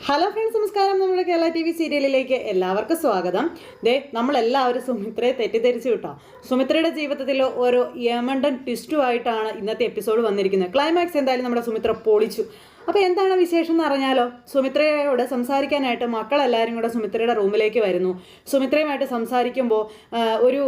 Hello friends നമസ്കാരം. നമ്മുടെ Kerala T V സീരിയലിലേക്ക് എല്ലാവർക്കും സ്വാഗതം. ദേ നമ്മളെല്ലാവരും സുമിത്രയെ തെറ്റിദ്ധരിച്ചു കിട്ടാം. സുമിത്രയുടെ ജീവിതത്തിൽ ഒരു യമണ്ടൻ ട്വിസ്റ്റുമായിട്ടാണ് ഇന്നത്തെ എപ്പിസോഡ് വന്നിരിക്കുന്നത്. ക്ലൈമാക്സ് എന്തായാലും നമ്മുടെ സുമിത്ര പൊളിച്ചു. അപ്പോൾ എന്താണ് വിശേഷം എന്ന് അറിഞ്ഞാലോ? സുമിത്രയോട് സംസാരിക്കാനായിട്ട് മക്കളെല്ലാവരും കൂടെ സുമിത്രയുടെ റൂമിലേക്ക് വരുന്നു. സുമിത്രയുമായിട്ട് സംസാരിക്കുമ്പോൾ ഒരു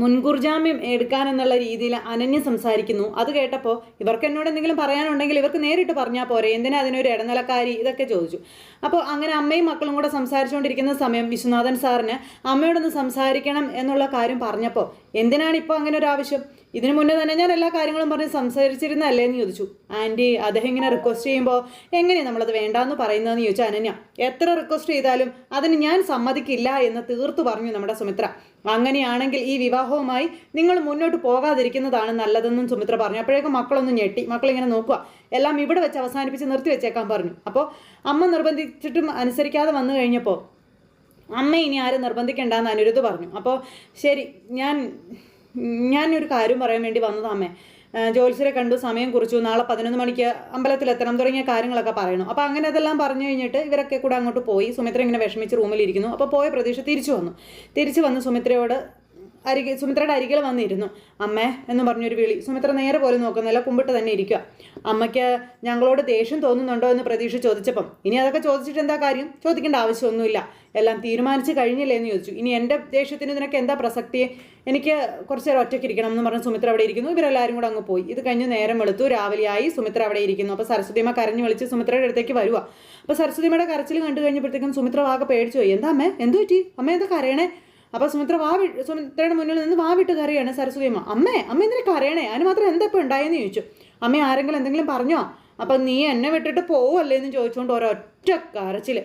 മുൻകൂർ ജാമ്യം എടുക്കാൻ എന്നുള്ള രീതിയിൽ അനന്യ സംസാരിക്കുന്നു. അത് കേട്ടപ്പോൾ ഇവർക്ക് എന്നോട് എന്തെങ്കിലും പറയാനുണ്ടെങ്കിൽ ഇവർക്ക് നേരിട്ട് പറഞ്ഞാൽ പോരെ. എന്തിനാ അതിനൊരു ഇടനിലക്കാരി ഇതൊക്കെ ചോദിച്ചു. അപ്പോൾ അങ്ങനെ അമ്മയും മക്കളും കൂടെ സംസാരിച്ചുകൊണ്ടിരിക്കുന്ന സമയം വിശ്വനാഥൻ സാറിന് അമ്മയോടൊന്ന് സംസാരിക്കണം എന്നുള്ള കാര്യം പറഞ്ഞപ്പോൾ എന്തിനാണ് ഇപ്പോൾ അങ്ങനെ ഒരു ആവശ്യം ഇതിനു മുന്നേ തന്നെ ഞാൻ എല്ലാ കാര്യങ്ങളും പറഞ്ഞ് സംസാരിച്ചിരുന്നല്ലേ എന്ന് ചോദിച്ചു. ആന്റി അദ്ദേഹം ഇങ്ങനെ റിക്വസ്റ്റ് ചെയ്യുമ്പോൾ എങ്ങനെയാണ് നമ്മളത് വേണ്ടാന്ന് പറയുന്നതെന്ന് ചോദിച്ചു അനന്യ. എത്ര റിക്വസ്റ്റ് ചെയ്താലും അതിന് ഞാൻ സമ്മതിക്കില്ല എന്ന് തീർത്തു പറഞ്ഞു നമ്മുടെ സുമിത്ര. അങ്ങനെയാണെങ്കിൽ ഈ വിവാഹവുമായി നിങ്ങൾ മുന്നോട്ട് പോകാതിരിക്കുന്നതാണ് നല്ലതെന്നും സുമിത്ര പറഞ്ഞു. അപ്പോഴേക്കും മക്കളൊന്നും ഞെട്ടി. മക്കളിങ്ങനെ നോക്കുക. എല്ലാം ഇവിടെ വെച്ച് അവസാനിപ്പിച്ച് നിർത്തി വെച്ചേക്കാൻ പറഞ്ഞു. അപ്പോൾ അമ്മ നിർബന്ധിച്ചിട്ടും അനുസരിക്കാതെ വന്നു കഴിഞ്ഞപ്പോൾ അമ്മ ഇനി ആരും നിർബന്ധിക്കേണ്ടെന്ന് അനിരുദ്ധ പറഞ്ഞു. അപ്പോൾ ശരി ഞാൻ ഞാനൊരു കാര്യം പറയാൻ വേണ്ടി വന്നതാ അമ്മേ. ജോത്സ്യരെ കണ്ടു സമയം കുറിച്ചു നാളെ പതിനൊന്ന് മണിക്ക് അമ്പലത്തിലെത്തണം തുടങ്ങിയ കാര്യങ്ങളൊക്കെ പറയണം അപ്പോൾ അങ്ങനെ അതെല്ലാം പറഞ്ഞു കഴിഞ്ഞിട്ട് ഇവരൊക്കെ കൂടെ അങ്ങോട്ട് പോയി. സുമിത്ര ഇങ്ങനെ വിഷമിച്ച് റൂമിലിരിക്കുന്നു അപ്പോൾ പോയ പ്രതീക്ഷ തിരിച്ചു വന്നു. തിരിച്ചു വന്ന് സുമിത്രയോട് അരികെ സുമിത്രയുടെ അരികിൽ വന്നിരുന്നു. അമ്മേ എന്ന് പറഞ്ഞൊരു വിളി. സുമിത്ര നേരെ പോലും നോക്കുന്നില്ല. കുമ്പിട്ട് തന്നെ ഇരിക്കുക. അമ്മയ്ക്ക് ഞങ്ങളോട് ദേഷ്യം തോന്നുന്നുണ്ടോ എന്ന് പ്രതീക്ഷ ചോദിച്ചപ്പം ഇനി അതൊക്കെ ചോദിച്ചിട്ട് എന്താ കാര്യം? ചോദിക്കേണ്ട ആവശ്യമൊന്നുമില്ല. എല്ലാം തീരുമാനിച്ച് കഴിഞ്ഞില്ലേ? എന്ന് ചോദിച്ചു. ഇനി എന്റെ ദേഷ്യത്തിന് ഇതിനൊക്കെ എന്താ പ്രസക്തി? എനിക്ക് കുറച്ച് നേരം ഒറ്റയ്ക്ക് ഇരിക്കണം എന്ന് പറഞ്ഞ് സുമിത്ര അവിടെ ഇരിക്കുന്നു. ഇവരെല്ലാവരും കൂടെ അങ്ങ് പോയി. ഇത് കഴിഞ്ഞ് നേരം വെളുത്തു. രാവിലെയായി സുമിത്ര അവിടെ ഇരിക്കുന്നു. അപ്പോൾ സരസ്വതിമ കരഞ്ഞു വിളിച്ച് സുമിത്രയുടെ അടുത്തേക്ക് വരുക. അപ്പോൾ സരസ്വതിമയുടെ കരച്ചിൽ കണ്ടു കഴിഞ്ഞപ്പോഴത്തേക്കും സുമിത്ര വാക പേടിച്ചു പോയി. എന്താ അമ്മേ? എന്തു പറ്റി? അമ്മ എന്താ കരയണേ? അപ്പോൾ സുമിത്ര വാ സുമിത്രയുടെ മുന്നിൽ നിന്ന് വാവിട്ട് കരയാണ് സരസ്വതി അമ്മ അമ്മേ എന്തിനാ കരയണേ? അതിന് മാത്രം എന്താ ഉണ്ടായെന്ന് ചോദിച്ചു. അമ്മ ആരെങ്കിലും എന്തെങ്കിലും പറഞ്ഞോ? അപ്പം നീ എന്നെ വിട്ടിട്ട് പോവല്ലേ എന്ന് ചോദിച്ചുകൊണ്ട് ഒരൊറ്റ കരച്ചിൽ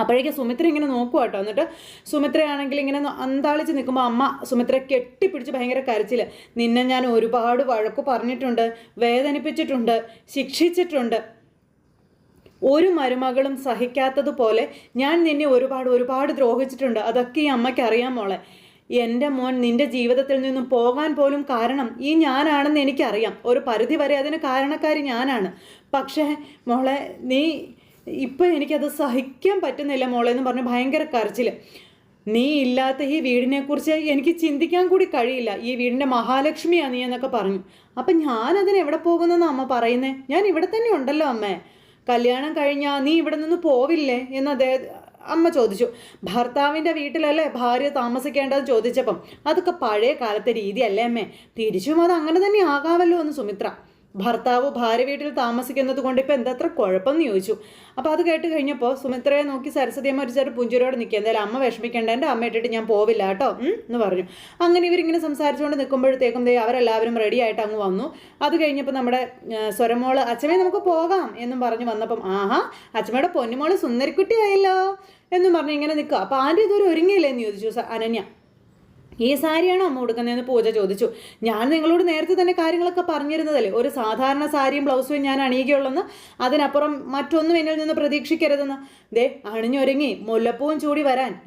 അപ്പോഴേക്കും സുമിത്ര ഇങ്ങനെ നോക്കുക കേട്ടോ. എന്നിട്ട് സുമിത്രയാണെങ്കിൽ ഇങ്ങനെ അന്താളിച്ച് നിൽക്കുമ്പോൾ അമ്മ സുമിത്ര കെട്ടിപ്പിടിച്ച് ഭയങ്കര കരച്ചിൽ നിന്നെ ഞാൻ ഒരുപാട് വഴക്കു പറഞ്ഞിട്ടുണ്ട് വേദനിപ്പിച്ചിട്ടുണ്ട് ശിക്ഷിച്ചിട്ടുണ്ട്. ഒരു മരുമകളും സഹിക്കാത്തതുപോലെ ഞാൻ നിന്നെ ഒരുപാട് ഒരുപാട് ദ്രോഹിച്ചിട്ടുണ്ട്. അതൊക്കെ ഈ അമ്മയ്ക്ക് അറിയാം മോളെ. എന്റെ മോൻ നിന്റെ ജീവിതത്തിൽ നിന്നും പോകാൻ പോലും കാരണം ഈ ഞാനാണെന്ന് എനിക്കറിയാം. ഒരു പരിധി വരെ അതിന് കാരണക്കാരി ഞാനാണ്. പക്ഷേ മോളെ നീ ഇപ്പം എനിക്കത് സഹിക്കാൻ പറ്റുന്നില്ല മോളെ എന്ന് പറഞ്ഞ് ഭയങ്കര കരച്ചിൽ നീ ഇല്ലാത്ത ഈ വീടിനെക്കുറിച്ച് എനിക്ക് ചിന്തിക്കാൻ കൂടി കഴിയില്ല. ഈ വീടിന്റെ മഹാലക്ഷ്മിയാണ് നീ എന്നൊക്കെ പറഞ്ഞു. അപ്പം ഞാനതിന് എവിടെ പോകുന്നെന്ന് അമ്മ പറയുന്നേ? ഞാൻ ഇവിടെ തന്നെ ഉണ്ടല്ലോ അമ്മേ. കല്യാണം കഴിഞ്ഞാൽ നീ ഇവിടെ നിന്ന് പോവില്ലേ? എന്ന് അദ്ദേഹം അമ്മ ചോദിച്ചു. ഭർത്താവിന്റെ വീട്ടിലല്ലേ ഭാര്യ താമസിക്കേണ്ടത് ചോദിച്ചപ്പം അതൊക്കെ പഴയ കാലത്തെ രീതിയല്ലേ അമ്മേ. തിരിച്ചും അത് അങ്ങനെ തന്നെ ആകാമല്ലോ എന്ന് സുമിത്ര ഭർത്താവ് ഭാര്യ വീട്ടിൽ താമസിക്കുന്നത് കൊണ്ട് ഇപ്പം എന്താ അത്ര കുഴപ്പമെന്ന് ചോദിച്ചു. അപ്പോൾ അത് കേട്ട് കഴിഞ്ഞപ്പോൾ സുമിത്രയെ നോക്കി സരസ്വതി അമ്മ ഒരു ചെറു പുഞ്ചുരോട് നിൽക്കുക. എന്തായാലും അമ്മ വിഷമിക്കേണ്ട എന്റെ അമ്മ ഇട്ടിട്ട് ഞാൻ പോവില്ല കേട്ടോ എന്ന് പറഞ്ഞു. അങ്ങനെ ഇവരിങ്ങനെ സംസാരിച്ചുകൊണ്ട് നിൽക്കുമ്പോഴത്തേക്കും ദേ അവരെല്ലാവരും റെഡി ആയിട്ട് അങ്ങ് വന്നു. അത് കഴിഞ്ഞപ്പോൾ നമ്മുടെ സ്വരമോൾ അച്ഛമേ നമുക്ക് പോകാം എന്നും പറഞ്ഞു വന്നപ്പം ആഹാ അച്ഛമ്മയുടെ പൊന്നുമോൾ സുന്ദരിക്കുട്ടിയായല്ലോ എന്നും പറഞ്ഞ് ഇങ്ങനെ നിൽക്കുക. അപ്പോൾ ആന്റെ ഇതൊരു ഒരുങ്ങിയില്ലേ എന്ന് ചോദിച്ചു അനന്യ. ഈ സാരിയാണോ അമ്മ കൊടുക്കുന്നതെന്ന് പൂജ ചോദിച്ചു. ഞാൻ നിങ്ങളോട് നേരത്തെ തന്നെ കാര്യങ്ങളൊക്കെ പറഞ്ഞിരുന്നതല്ലേ? ഒരു സാധാരണ സാരിയും ബ്ലൗസും ഞാൻ അണിയുകയുള്ളെന്ന് അതിനപ്പുറം മറ്റൊന്നും എന്നിൽ നിന്ന് പ്രതീക്ഷിക്കരുതെന്ന്. ദേ അണിഞ്ഞൊരുങ്ങി മുല്ലപ്പൂവും ചൂടി വരാൻ.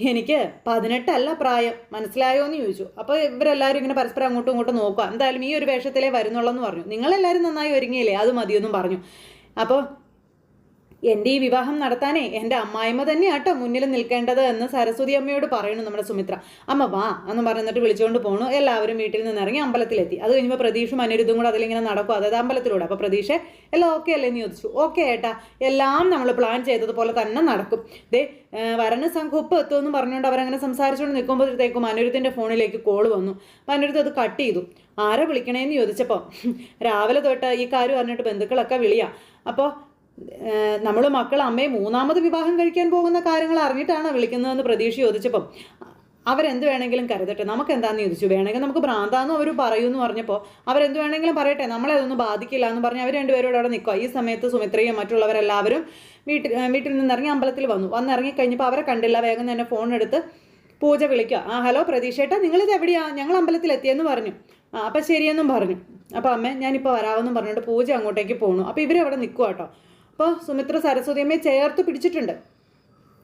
എനിക്ക് പതിനെട്ടല്ല പ്രായം. മനസ്സിലായോ എന്ന് ചോദിച്ചു. അപ്പോൾ ഇവരെല്ലാവരും ഇങ്ങനെ പരസ്പരം അങ്ങോട്ടും ഇങ്ങോട്ടും നോക്കുക. എന്തായാലും ഈ ഒരു വേഷത്തിലേ വരുന്നുള്ളൂ എന്ന് പറഞ്ഞു. നിങ്ങളെല്ലാവരും നന്നായി ഒരുങ്ങിയില്ലേ? അത് മതിയെന്നും പറഞ്ഞു. അപ്പോൾ എന്റെ ഈ വിവാഹം നടത്താനേ എന്റെ അമ്മായിമ്മ തന്നെയാട്ടോ മുന്നിൽ നിൽക്കേണ്ടത് എന്ന് സരസ്വതി അമ്മയോട് പറയുന്നു നമ്മുടെ സുമിത്ര. അമ്മ വാ എന്ന് പറഞ്ഞിട്ട് വിളിച്ചുകൊണ്ട് പോണു. എല്ലാവരും വീട്ടിൽ നിന്ന് ഇറങ്ങി അമ്പലത്തിലെത്തി. അത് കഴിഞ്ഞപ്പോൾ പ്രതീക്ഷും അനിരുദ്ധും കൂടെ അതിലിങ്ങനെ നടക്കും അതായത് അമ്പലത്തിലൂടെ. അപ്പോൾ പ്രതീക്ഷ എല്ലാം ഓക്കെ അല്ലേ എന്ന് ചോദിച്ചു. ഓക്കെ ഏട്ടാ. എല്ലാം നമ്മൾ പ്ലാൻ ചെയ്തതുപോലെ തന്നെ നടക്കും. ദേ വരണ സംഘം ഉപ്പ് എത്തുമെന്ന് പറഞ്ഞുകൊണ്ട് അവരങ്ങനെ സംസാരിച്ചുകൊണ്ട് നിൽക്കുമ്പോഴത്തേക്കും അനിരുദ്ധിന്റെ ഫോണിലേക്ക് കോൾ വന്നു. അപ്പം അനിരുദ്ധ് അത് കട്ട് ചെയ്തു. ആരെ വിളിക്കണേന്ന് ചോദിച്ചപ്പോൾ രാവിലെ തൊട്ട് ഈ കാര്യം പറഞ്ഞിട്ട് ബന്ധുക്കളൊക്കെ വിളിയാ. അപ്പോൾ നമ്മൾ മക്കൾ അമ്മയെ മൂന്നാമത് വിവാഹം കഴിക്കാൻ പോകുന്ന കാര്യങ്ങൾ അറിഞ്ഞിട്ടാണ് വിളിക്കുന്നതെന്ന് പ്രതീക്ഷ ചോദിച്ചപ്പം അവരെന്ത് വേണമെങ്കിലും കരുതട്ടെ നമുക്ക് എന്താന്ന് ചോദിച്ചു? വേണമെങ്കിൽ നമുക്ക് ഭ്രാന്താന്ന് അവർ പറയൂന്ന് പറഞ്ഞപ്പോൾ അവരെന്ത് വേണമെങ്കിലും പറയട്ടെ നമ്മളെ അതൊന്നും ബാധിക്കില്ല എന്ന് പറഞ്ഞ് അവർ രണ്ടുപേരോട് അവിടെ നിൽക്കുക ഈ സമയത്ത് സുമിത്രയും മറ്റുള്ളവരെല്ലാവരും വീട്ടിൽ വീട്ടിൽ നിന്നിറങ്ങി അമ്പലത്തിൽ വന്നു. വന്നിറങ്ങി കഴിഞ്ഞപ്പോൾ അവരെ കണ്ടില്ല വേഗം തന്നെ ഫോൺ എടുത്ത് പൂജ വിളിക്കുക. ആ ഹലോ പ്രതീക്ഷേട്ടാ നിങ്ങളിത് എവിടെയാണ് ഞങ്ങൾ അമ്പലത്തിൽ അമ്പലത്തിലെത്തിയെന്ന് പറഞ്ഞു. ആ അപ്പം ശരിയെന്നും പറഞ്ഞു. അപ്പോൾ അമ്മ ഞാനിപ്പോൾ വരാമെന്നും പറഞ്ഞിട്ട് പൂജ അങ്ങോട്ടേക്ക് പോകണു അപ്പോൾ ഇവരവിടെ നിൽക്കുക കേട്ടോ അപ്പോൾ സുമിത്ര സരസ്വതി അമ്മയെ ചേർത്ത് പിടിച്ചിട്ടുണ്ട്.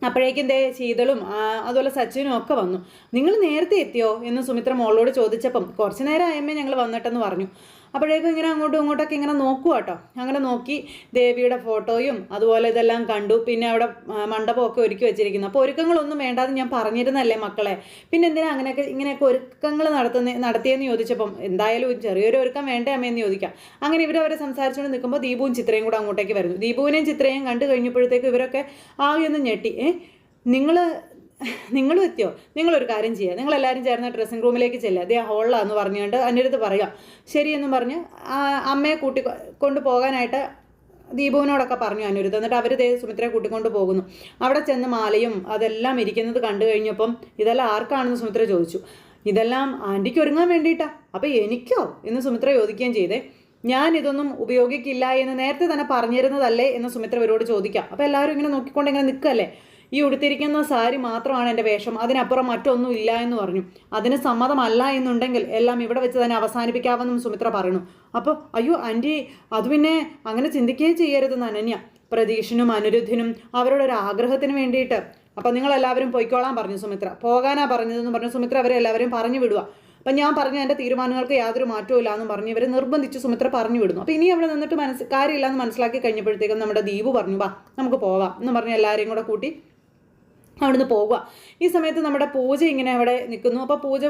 അപ്പോഴേക്കും ദേ ശീതളും അതുപോലെ സച്ചിനും ഒക്കെ വന്നു. നിങ്ങൾ നേരത്തെ എത്തിയോ? എന്ന് സുമിത്ര മോളോട് ചോദിച്ചപ്പം കുറച്ച് നേരം ആയമ്മേ ഞങ്ങൾ വന്നിട്ടെന്ന് പറഞ്ഞു. അപ്പോഴേക്കും ഇങ്ങനെ അങ്ങോട്ടും ഇങ്ങോട്ടൊക്കെ ഇങ്ങനെ നോക്കുക കേട്ടോ അങ്ങനെ നോക്കി ദേവിയുടെ ഫോട്ടോയും അതുപോലെ ഇതെല്ലാം കണ്ടു. പിന്നെ അവിടെ മണ്ഡപമൊക്കെ ഒരുക്കി വെച്ചിരിക്കുന്നു. അപ്പോൾ ഒരുക്കങ്ങളൊന്നും വേണ്ടാന്ന് ഞാൻ പറഞ്ഞിരുന്നല്ലേ മക്കളെ? പിന്നെ എന്തിനാ അങ്ങനെയൊക്കെ ഇങ്ങനെയൊക്കെ ഒരുക്കങ്ങൾ നടത്തുന്ന നടത്തിയെന്ന് ചോദിച്ചപ്പം എന്തായാലും ചെറിയൊരു ഒരുക്കം വേണ്ടേ അമ്മയെന്ന് ചോദിക്കാം. അങ്ങനെ ഇവരവരെ സംസാരിച്ചുകൊണ്ട് നിൽക്കുമ്പോൾ ദീപുവും ചിത്രയും കൂടെ അങ്ങോട്ടേക്ക് വരുന്നു. ദീപുവിനെയും ചിത്രയും കണ്ടു കഴിഞ്ഞപ്പോഴത്തേക്ക് ഇവരൊക്കെ ആകെ ഒന്ന് ഞെട്ടി. ഏ നിങ്ങൾ നിങ്ങളും എത്തിയോ? നിങ്ങളൊരു കാര്യം ചെയ്യുക നിങ്ങളെല്ലാവരും ചേർന്ന് ഡ്രസ്സിംഗ് റൂമിലേക്ക് ചെല്ലുക അതേ ഹോളിലാന്ന് പറഞ്ഞുകൊണ്ട് അനിരുദ്ധ പറയാം. ശരിയെന്ന് പറഞ്ഞ് അമ്മയെ കൂട്ടി കൊണ്ട് പോകാനായിട്ട് ദീപുവിനോടൊക്കെ പറഞ്ഞു അനിരുദ്ധ. എന്നിട്ട് അവർ ദേ സുമിത്രയെ കൂട്ടിക്കൊണ്ട് പോകുന്നു. അവിടെ ചെന്ന് മാലയും അതെല്ലാം ഇരിക്കുന്നത് കണ്ടു കഴിഞ്ഞപ്പം ഇതെല്ലാം ആർക്കാണെന്ന് സുമിത്ര ചോദിച്ചു. ഇതെല്ലാം ആന്റിക്ക് ഒരുങ്ങാൻ വേണ്ടിയിട്ടാണ് അപ്പോൾ എനിക്കോ? എന്ന് സുമിത്ര ചോദിക്കുകയും ചെയ്തേ. ഞാൻ ഇതൊന്നും ഉപയോഗിക്കില്ല എന്ന് നേരത്തെ തന്നെ പറഞ്ഞിരുന്നതല്ലേ എന്ന് സുമിത്ര ഇവരോട് ചോദിക്കാം. അപ്പോൾ എല്ലാവരും ഇങ്ങനെ നോക്കിക്കൊണ്ട് ഇങ്ങനെ നിൽക്കല്ലേ? ഈ ഉടുത്തിരിക്കുന്ന സാരി മാത്രമാണ് എന്റെ വേഷം. അതിനപ്പുറം മറ്റൊന്നും ഇല്ല എന്ന് പറഞ്ഞു. അതിന് സമ്മതമല്ല എന്നുണ്ടെങ്കിൽ എല്ലാം ഇവിടെ വെച്ച് തന്നെ അവസാനിപ്പിക്കാമെന്നും സുമിത്ര പറയുന്നു. അപ്പോൾ അയ്യോ ആന്റി അത് പിന്നെ അങ്ങനെ ചിന്തിക്കുകയും ചെയ്യരുത് അനന്യ പ്രതീഷിനും അനിരുദ്ധിനും അവരുടെ ഒരു ആഗ്രഹത്തിന് വേണ്ടിയിട്ട്. അപ്പം നിങ്ങളെല്ലാവരും പൊയ്ക്കോളാൻ പറഞ്ഞു സുമിത്ര. പോകാനാ പറഞ്ഞതെന്ന് പറഞ്ഞു സുമിത്ര അവരെ എല്ലാവരും പറഞ്ഞു വിടുക. അപ്പം ഞാൻ പറഞ്ഞു എന്റെ തീരുമാനങ്ങൾക്ക് യാതൊരു മാറ്റവും ഇല്ലാന്ന് പറഞ്ഞ് ഇവരെ നിർബന്ധിച്ച് സുമിത്ര പറഞ്ഞു വിടുന്നു. അപ്പോൾ ഇനി അവിടെ നിന്നിട്ട് മനസ്സ് കാര്യമില്ല എന്ന് മനസ്സിലാക്കി കഴിഞ്ഞപ്പോഴത്തേക്കും നമ്മുടെ ദീപു പറഞ്ഞു വാ നമുക്ക് പോകാം എന്ന് പറഞ്ഞ് എല്ലാവരെയും കൂടെ കൂട്ടി അവിടുന്ന് പോവുക. ഈ സമയത്ത് നമ്മുടെ പൂജ ഇങ്ങനെ അവിടെ നിൽക്കുന്നു. അപ്പോൾ പൂജ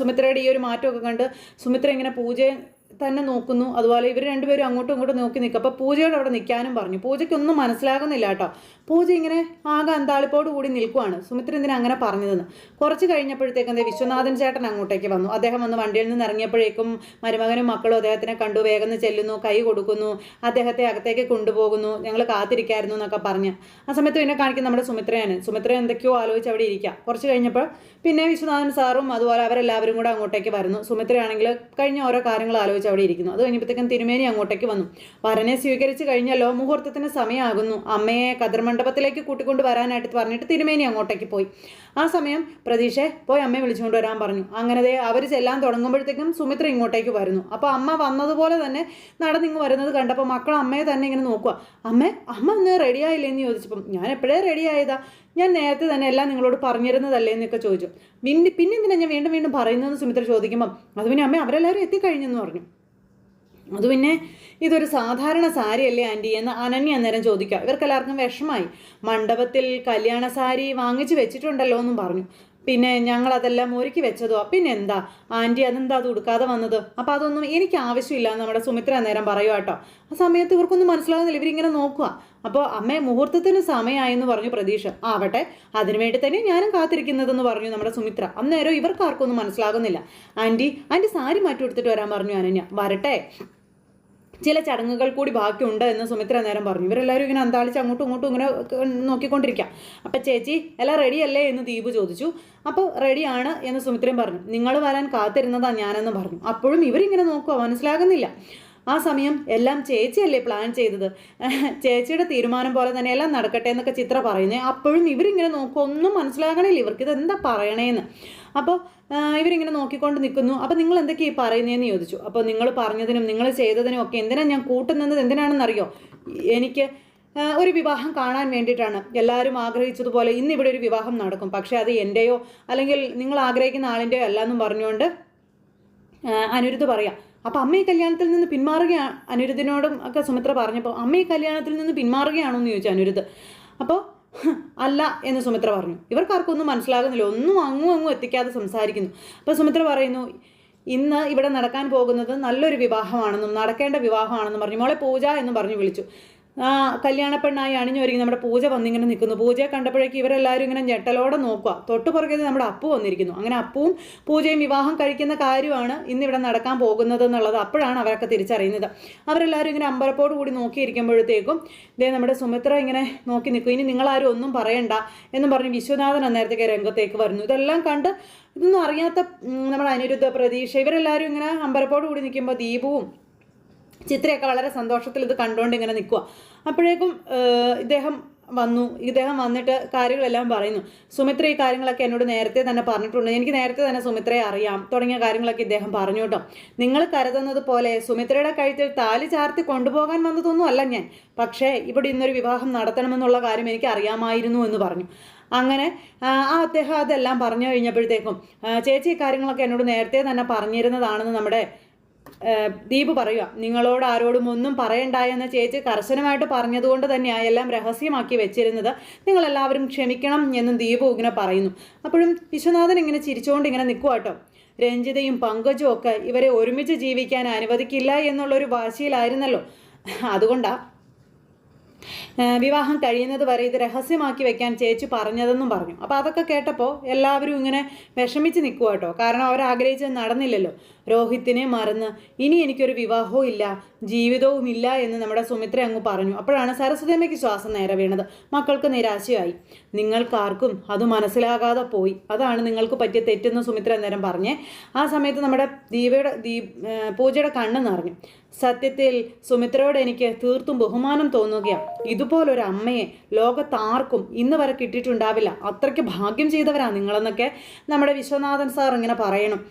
സുമിത്രയുടെ ഈ ഒരു മാറ്റമൊക്കെ കണ്ട് സുമിത്ര ഇങ്ങനെ പൂജയെ തന്നെ നോക്കുന്നു. അതുപോലെ ഇവർ രണ്ടുപേരും അങ്ങോട്ടും ഇങ്ങോട്ടും നോക്കി നിൽക്കും. അപ്പോൾ പൂജയോട് അവിടെ നിൽക്കാനും പറഞ്ഞു. പൂജയ്ക്കൊന്നും മനസ്സിലാകുന്നില്ല കേട്ടോ. പൂജ ഇങ്ങനെ ആകെ അന്താളിപ്പോട് കൂടി നിൽക്കുവാണ്. സുമിത്ര എന്തിനാ അങ്ങനെ പറഞ്ഞതെന്ന്. കുറച്ച് കഴിഞ്ഞപ്പോഴത്തേക്കും എന്താ വിശ്വനാഥൻ ചേട്ടൻ അങ്ങോട്ടേക്ക് വന്നു. അദ്ദേഹം വന്ന് വണ്ടിയിൽ നിന്ന് ഇറങ്ങിയപ്പോഴേക്കും മരുമകനും മക്കളും അദ്ദേഹത്തിനെ കണ്ടു. വേഗം ചെല്ലുന്നു കൈ കൊടുക്കുന്നു. അദ്ദേഹത്തെ അകത്തേക്ക് കൊണ്ടുപോകുന്നു. ഞങ്ങൾ കാത്തിരിക്കായിരുന്നു എന്നൊക്കെ പറഞ്ഞ്. ആ സമയത്ത് പിന്നെ കാണിക്കുന്ന നമ്മുടെ സുമിത്രയാണ്. സുമിത്ര എന്തൊക്കെയോ ആലോചിച്ച് അവിടെ ഇരിക്കുക. കുറച്ച് കഴിഞ്ഞപ്പോൾ പിന്നെ വിശ്വനാഥൻ സാറും അതുപോലെ അവരെല്ലാവരും കൂടെ അങ്ങോട്ടേക്ക് വരുന്നു. സുമിത്രയാണെങ്കിൽ കഴിഞ്ഞ ഓരോ കാര്യങ്ങൾ ആലോചിച്ച് അവിടെ ഇരിക്കുന്നു. അത് കഴിഞ്ഞപ്പോഴത്തേക്കും തിരുമേനി അങ്ങോട്ടേക്ക് വന്നു. വരനെ സ്വീകരിച്ച് കഴിഞ്ഞല്ലോ മുഹൂർത്തത്തിന് സമയമാകുന്നു. അമ്മയെ കതിർമണ്ഡപത്തിലേക്ക് കൂട്ടിക്കൊണ്ട് വരാനായിട്ട് പറഞ്ഞിട്ട് തിരുമേനി അങ്ങോട്ടേക്ക് പോയി. ആ സമയം പ്രതീക്ഷ പോയി അമ്മയെ വിളിച്ചുകൊണ്ട് വരാൻ പറഞ്ഞു. അങ്ങനെ അവർ ചെല്ലാൻ തുടങ്ങുമ്പോഴത്തേക്കും സുമിത്ര ഇങ്ങോട്ടേക്ക് വരുന്നു. അപ്പോൾ അമ്മ വന്നതുപോലെ തന്നെ നടന്നിങ്ങ് വരുന്നത് കണ്ടപ്പോൾ മക്കൾ അമ്മയെ തന്നെ ഇങ്ങനെ നോക്കുക. അമ്മ അമ്മ ഒന്ന് റെഡി ആയില്ലേ എന്ന് ചോദിച്ചപ്പം ഞാൻ എപ്പോഴേ റെഡി ആയതാ? ഞാൻ നേരത്തെ തന്നെ എല്ലാം നിങ്ങളോട് പറഞ്ഞിരുന്നതല്ലേ എന്നൊക്കെ ചോദിച്ചു. പിന്നെ പിന്നെ എന്തിനാണ് ഞാൻ വീണ്ടും വീണ്ടും പറയുന്നതെന്ന് സുമിത്ര ചോദിക്കുമ്പം അത് പിന്നെ അമ്മ അവരെല്ലാവരും എത്തിക്കഴിഞ്ഞെന്ന് പറഞ്ഞു. അത് പിന്നെ ഇതൊരു സാധാരണ സാരി അല്ലേ ആന്റി? എന്ന് അനന്യ അന്നേരം ചോദിക്കുക. ഇവർക്കെല്ലാവർക്കും വിഷമായി. മണ്ഡപത്തിൽ കല്യാണ സാരി വാങ്ങിച്ചു വെച്ചിട്ടുണ്ടല്ലോ എന്നും പറഞ്ഞു. പിന്നെ ഞങ്ങൾ അതെല്ലാം ഒരുക്കി വെച്ചതോ പിന്നെ എന്താ ആന്റി അതെന്താ അത് ഉടുക്കാതെ വന്നത്? അപ്പോൾ അതൊന്നും എനിക്ക് ആവശ്യമില്ല നമ്മുടെ സുമിത്ര അന്നേരം പറയുക കേട്ടോ. ആ സമയത്ത് ഇവർക്കൊന്നും മനസ്സിലാകുന്നില്ല ഇവരിങ്ങനെ നോക്കുക അപ്പോൾ അമ്മേ മുഹൂർത്തത്തിന് സമയമായെന്ന് പറഞ്ഞു പ്രതീക്ഷ. ആവട്ടെ അതിനുവേണ്ടി തന്നെ ഞാനും കാത്തിരിക്കുന്നതെന്ന് പറഞ്ഞു നമ്മുടെ സുമിത്ര. അന്നേരം ഇവർക്കാർക്കൊന്നും മനസ്സിലാകുന്നില്ല. ആന്റി ആന്റി സാരി മാറ്റി കൊടുത്തിട്ട് വരാൻ പറഞ്ഞു അനന്യ. വരട്ടെ. ചില ചടങ്ങുകൾ കൂടി ബാക്കിയുണ്ട് എന്ന് സുമിത്ര നേരം പറഞ്ഞു. ഇവരെല്ലാവരും ഇങ്ങനെ അന്താളിച്ച് അങ്ങോട്ടും ഇങ്ങോട്ടും ഇങ്ങനെ നോക്കിക്കൊണ്ടിരിക്കാം. അപ്പം ചേച്ചി എല്ലാം റെഡി അല്ലേ? എന്ന് ദീപു ചോദിച്ചു. അപ്പോൾ റെഡിയാണ് എന്ന് സുമിത്രയും പറഞ്ഞു. നിങ്ങൾ വരാൻ കാത്തിരുന്നതാ ഞാനെന്ന് പറഞ്ഞു. അപ്പോഴും ഇവരിങ്ങനെ നോക്കുക മനസ്സിലാകുന്നില്ല. ആ സമയം എല്ലാം ചേച്ചിയല്ലേ പ്ലാൻ ചെയ്തത്? ചേച്ചിയുടെ തീരുമാനം പോലെ തന്നെ എല്ലാം നടക്കട്ടെ എന്നൊക്കെ ചിത്ര പറയുന്നത് അപ്പോഴും ഇവരിങ്ങനെ നോക്കുക ഒന്നും മനസ്സിലാകണില്ല. ഇവർക്ക് എന്താ പറയണേന്ന്. അപ്പോൾ ഇവരിങ്ങനെ നോക്കിക്കൊണ്ട് നിൽക്കുന്നു. അപ്പോൾ നിങ്ങൾ എന്തൊക്കെയാണ് ഈ പറയുന്നതെന്ന് ചോദിച്ചു. അപ്പോൾ നിങ്ങൾ പറഞ്ഞതിനും നിങ്ങൾ ചെയ്തതിനും ഒക്കെ എന്തിനാണ് ഞാൻ കൂട്ടുന്നത് എന്തിനാണെന്നറിയോ? എനിക്ക് ഒരു വിവാഹം കാണാൻ വേണ്ടിയിട്ടാണ്. എല്ലാവരും ആഗ്രഹിച്ചതുപോലെ ഇന്ന് ഇവിടെ ഒരു വിവാഹം നടക്കും. പക്ഷേ അത് എന്റെയോ അല്ലെങ്കിൽ നിങ്ങൾ ആഗ്രഹിക്കുന്ന ആളിന്റെയോ അല്ല എന്നും പറഞ്ഞുകൊണ്ട് അനിരുദ്ധ് പറയാം അപ്പം അമ്മ ഈ കല്യാണത്തിൽ നിന്ന് പിന്മാറുകയാണ് അനിരുദ്ധിനോടും ഒക്കെ സുമിത്ര പറഞ്ഞപ്പോൾ അമ്മ ഈ കല്യാണത്തിൽ നിന്ന് പിന്മാറുകയാണോ എന്ന് ചോദിച്ചു അനിരുദ്ധ്. അപ്പോൾ അല്ല എന്ന് സുമിത്ര പറഞ്ഞു. ഇവർക്കാർക്കൊന്നും മനസ്സിലാകുന്നില്ല. ഒന്നും അങ്ങും അങ്ങും എത്തിക്കാതെ സംസാരിക്കുന്നു. അപ്പോൾ സുമിത്ര പറയുന്നു ഇന്ന് ഇവിടെ നടക്കാൻ പോകുന്നത് നല്ലൊരു വിവാഹമാണെന്നും നടക്കേണ്ട വിവാഹമാണെന്നും പറഞ്ഞു. മോളെ പൂജ എന്ന് പറഞ്ഞു വിളിച്ചു. ആ കല്യാണ പെണ്ണായി അണിഞ്ഞൊരുങ്ങി നമ്മുടെ പൂജ വന്നിങ്ങനെ നിൽക്കുന്നു. പൂജയെ കണ്ടപ്പോഴേക്കും ഇവരെല്ലാവരും ഇങ്ങനെ ഞെട്ടലോടെ നോക്കുക. തൊട്ട് പുറകെ നമ്മുടെ അപ്പു വന്നിരിക്കുന്നു. അങ്ങനെ അപ്പുവും പൂജയും വിവാഹം കഴിക്കുന്ന കാര്യമാണ് ഇന്നിവിടെ നടക്കാൻ പോകുന്നത് എന്നുള്ളത് അപ്പോഴാണ് അവരൊക്കെ തിരിച്ചറിയുന്നത്. അവരെല്ലാവരും ഇങ്ങനെ അമ്പലപ്പോട് കൂടി നോക്കിയിരിക്കുമ്പോഴത്തേക്കും ഇതേ നമ്മുടെ സുമിത്ര ഇങ്ങനെ നോക്കി നിൽക്കും ഇനി നിങ്ങളാരും ഒന്നും പറയണ്ട എന്നും പറഞ്ഞ് വിശ്വനാഥൻ അന്നേരത്തേക്ക് രംഗത്തേക്ക് വരുന്നു. ഇതെല്ലാം കണ്ട് ഇതൊന്നും അറിയാത്ത നമ്മുടെ അനിരുദ്ധ പ്രതീക്ഷ ഇവരെല്ലാവരും ഇങ്ങനെ അമ്പലപ്പോട് കൂടി നിൽക്കുമ്പോൾ ദീപവും ചിത്രയൊക്കെ വളരെ സന്തോഷത്തിൽ ഇത് കണ്ടുകൊണ്ട് ഇങ്ങനെ നിൽക്കുക അപ്പോഴേക്കും ഇദ്ദേഹം വന്നു. ഇദ്ദേഹം വന്നിട്ട് കാര്യങ്ങളെല്ലാം പറയുന്നു. സുമിത്ര ഈ കാര്യങ്ങളൊക്കെ എന്നോട് നേരത്തെ തന്നെ പറഞ്ഞിട്ടുണ്ട്. എനിക്ക് നേരത്തെ തന്നെ സുമിത്രയെ അറിയാം. തുടങ്ങിയ കാര്യങ്ങളൊക്കെ ഇദ്ദേഹം പറഞ്ഞു കേട്ടോ. നിങ്ങൾ കരുതുന്നത് പോലെ സുമിത്രയുടെ കഴുത്തിൽ താലി ചാർത്തി കൊണ്ടുപോകാൻ വന്നതൊന്നും അല്ല ഞാൻ. പക്ഷേ ഇവിടെ ഇന്നൊരു വിവാഹം നടത്തണമെന്നുള്ള കാര്യം എനിക്ക് അറിയാമായിരുന്നു എന്ന് പറഞ്ഞു. അങ്ങനെ ആ അദ്ദേഹം അതെല്ലാം പറഞ്ഞു കഴിഞ്ഞപ്പോഴത്തേക്കും ചേച്ചി കാര്യങ്ങളൊക്കെ എന്നോട് നേരത്തെ തന്നെ പറഞ്ഞിരുന്നതാണെന്ന് നമ്മുടെ ദീപ് പറയുക നിങ്ങളോട് ആരോടും ഒന്നും പറയണ്ട എന്ന് ചേച്ചി കർശനമായിട്ട് പറഞ്ഞതുകൊണ്ട് തന്നെയാണ് എല്ലാം രഹസ്യമാക്കി വെച്ചിരുന്നത്. നിങ്ങളെല്ലാവരും ക്ഷമിക്കണം എന്നും ദീപു ഇങ്ങനെ പറയുന്നു. അപ്പോഴും വിശ്വനാഥൻ ഇങ്ങനെ ചിരിച്ചുകൊണ്ട് ഇങ്ങനെ നിൽക്കുക കേട്ടോ. രഞ്ജിതയും പങ്കജും ഒക്കെ ഇവരെ ഒരുമിച്ച് ജീവിക്കാൻ അനുവദിക്കില്ല എന്നുള്ളൊരു വാശിയിലായിരുന്നല്ലോ. അതുകൊണ്ടാണ് വിവാഹം കഴിയുന്നത് വരെ ഇത് രഹസ്യമാക്കി വെക്കാൻ ചേച്ചി പറഞ്ഞതെന്നും പറഞ്ഞു. അപ്പോൾ അതൊക്കെ കേട്ടപ്പോൾ എല്ലാവരും ഇങ്ങനെ വിഷമിച്ച് നിൽക്കുക കേട്ടോ കാരണം അവർ ആഗ്രഹിച്ചത് നടന്നില്ലല്ലോ. രോഹിത്തിനെ മറന്ന് ഇനി എനിക്കൊരു വിവാഹവും ഇല്ല ജീവിതവും ഇല്ല എന്ന് നമ്മുടെ സുമിത്ര അങ്ങ് പറഞ്ഞു. അപ്പോഴാണ് സരസ്വതിയമ്മയ്ക്ക് ശ്വാസം നേരെ വീണത്. മക്കൾക്ക് നിരാശയായി. നിങ്ങൾക്കാർക്കും അത് മനസ്സിലാകാതെ പോയി. അതാണ് നിങ്ങൾക്ക് പറ്റിയ തെറ്റെന്ന് സുമിത്ര അന്നേരം പറഞ്ഞേ. ആ സമയത്ത് നമ്മുടെ ദീപയുടെ ദീപ് പൂജയുടെ കണ്ണ് നിറഞ്ഞു സത്യത്തിൽ സുമിത്രയോട് എനിക്ക് തീർത്തും ബഹുമാനം തോന്നുകയാണ്. ഇതുപോലൊരു അമ്മയെ ലോകത്താർക്കും ഇന്ന് വരെ കിട്ടിയിട്ടുണ്ടാവില്ല. അത്രയ്ക്ക് ഭാഗ്യം ചെയ്തവരാ നിങ്ങളെന്നൊക്കെ നമ്മുടെ വിശ്വനാഥൻ സാർ ഇങ്ങനെ പറയണം.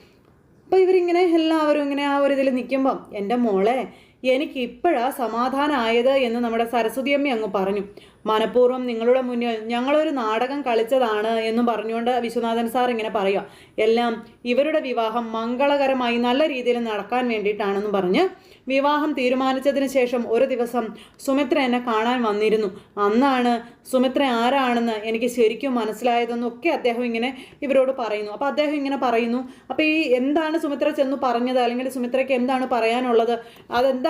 അപ്പോൾ ഇവരിങ്ങനെ എല്ലാവരും ഇങ്ങനെ ആ ഒരു ഇതിൽ നിൽക്കുമ്പം എന്റെ മോളെ എനിക്ക് ഇപ്പോഴാ സമാധാനമായത് എന്ന് നമ്മുടെ സരസ്വതിയമ്മ അങ്ങ് പറഞ്ഞു. മനഃപൂർവം നിങ്ങളുടെ മുന്നിൽ ഞങ്ങളൊരു നാടകം കളിച്ചതാണ് എന്നും പറഞ്ഞുകൊണ്ട് വിശ്വനാഥൻ സാർ ഇങ്ങനെ പറയുക. എല്ലാം ഇവരുടെ വിവാഹം മംഗളകരമായി നല്ല രീതിയിൽ നടക്കാൻ വേണ്ടിയിട്ടാണെന്നും പറഞ്ഞ് വിവാഹം തീരുമാനിച്ചതിന് ശേഷം ഒരു ദിവസം സുമിത്ര എന്നെ കാണാൻ വന്നിരുന്നു. അന്നാണ് സുമിത്ര ആരാണെന്ന് എനിക്ക് ശരിക്കും മനസ്സിലായതെന്നൊക്കെ അദ്ദേഹം ഇങ്ങനെ ഇവരോട് പറയുന്നു. അപ്പോൾ അദ്ദേഹം ഇങ്ങനെ പറയുന്നു അപ്പോൾ ഈ എന്താണ് സുമിത്ര ചെന്ന് പറഞ്ഞത്? അല്ലെങ്കിൽ സുമിത്രയ്ക്ക് എന്താണ് പറയാനുള്ളത്?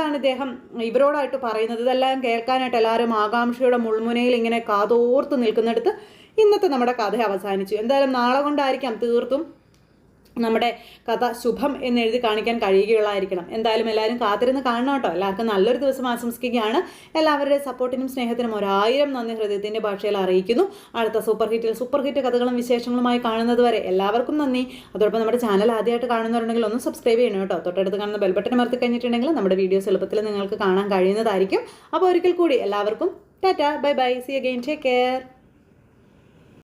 അതെന്താണ് ഇദ്ദേഹം ഇവരോടായിട്ട് പറയുന്നത്. ഇതെല്ലാം കേൾക്കാനായിട്ട് എല്ലാവരും ആകാംക്ഷയുടെ മുൾമുനയിൽ ഇങ്ങനെ കാതോർത്ത് നിൽക്കുന്നിടത്ത് ഇന്നത്തെ നമ്മുടെ കഥ അവസാനിച്ചു. എന്തായാലും നാളെ കൊണ്ടായിരിക്കാം തീർത്തും നമ്മുടെ കഥ ശുഭം എന്ന് എഴുതി കാണിക്കാൻ കഴിയുകയുള്ളായിരിക്കണം എന്തായാലും എല്ലാവരും കാത്തിരുന്ന് കാണണം കേട്ടോ. എല്ലാവർക്കും നല്ലൊരു ദിവസം ആശംസിക്കുകയാണ്. എല്ലാവരുടെ സപ്പോർട്ടിനും സ്നേഹത്തിനും ഒരായിരം നന്ദി ഹൃദയത്തിന്റെ ഭാഷയിൽ അറിയിക്കുന്നു. അടുത്ത സൂപ്പർ ഹിറ്റിൽ സൂപ്പർ ഹിറ്റ് കഥകളും വിശേഷങ്ങളുമായി കാണുന്നത് വരെ എല്ലാവർക്കും നന്ദി. അതോടൊപ്പം നമ്മുടെ ചാനൽ ആദ്യമായിട്ട് കാണുന്നവരുണ്ടെങ്കിൽ ഒന്ന് സബ്സ്ക്രൈബ് ചെയ്യണം കേട്ടോ. തൊട്ടടുത്ത് കാണുന്ന ബെൽബട്ടൺ മറത്തി കഴിഞ്ഞിട്ടുണ്ടെങ്കിൽ നമ്മുടെ വീഡിയോസ് എളുപ്പത്തിൽ നിങ്ങൾക്ക് കാണാൻ കഴിയുന്നതായിരിക്കും. അപ്പോൾ ഒരിക്കൽ കൂടി എല്ലാവർക്കും tata bye bye see again take care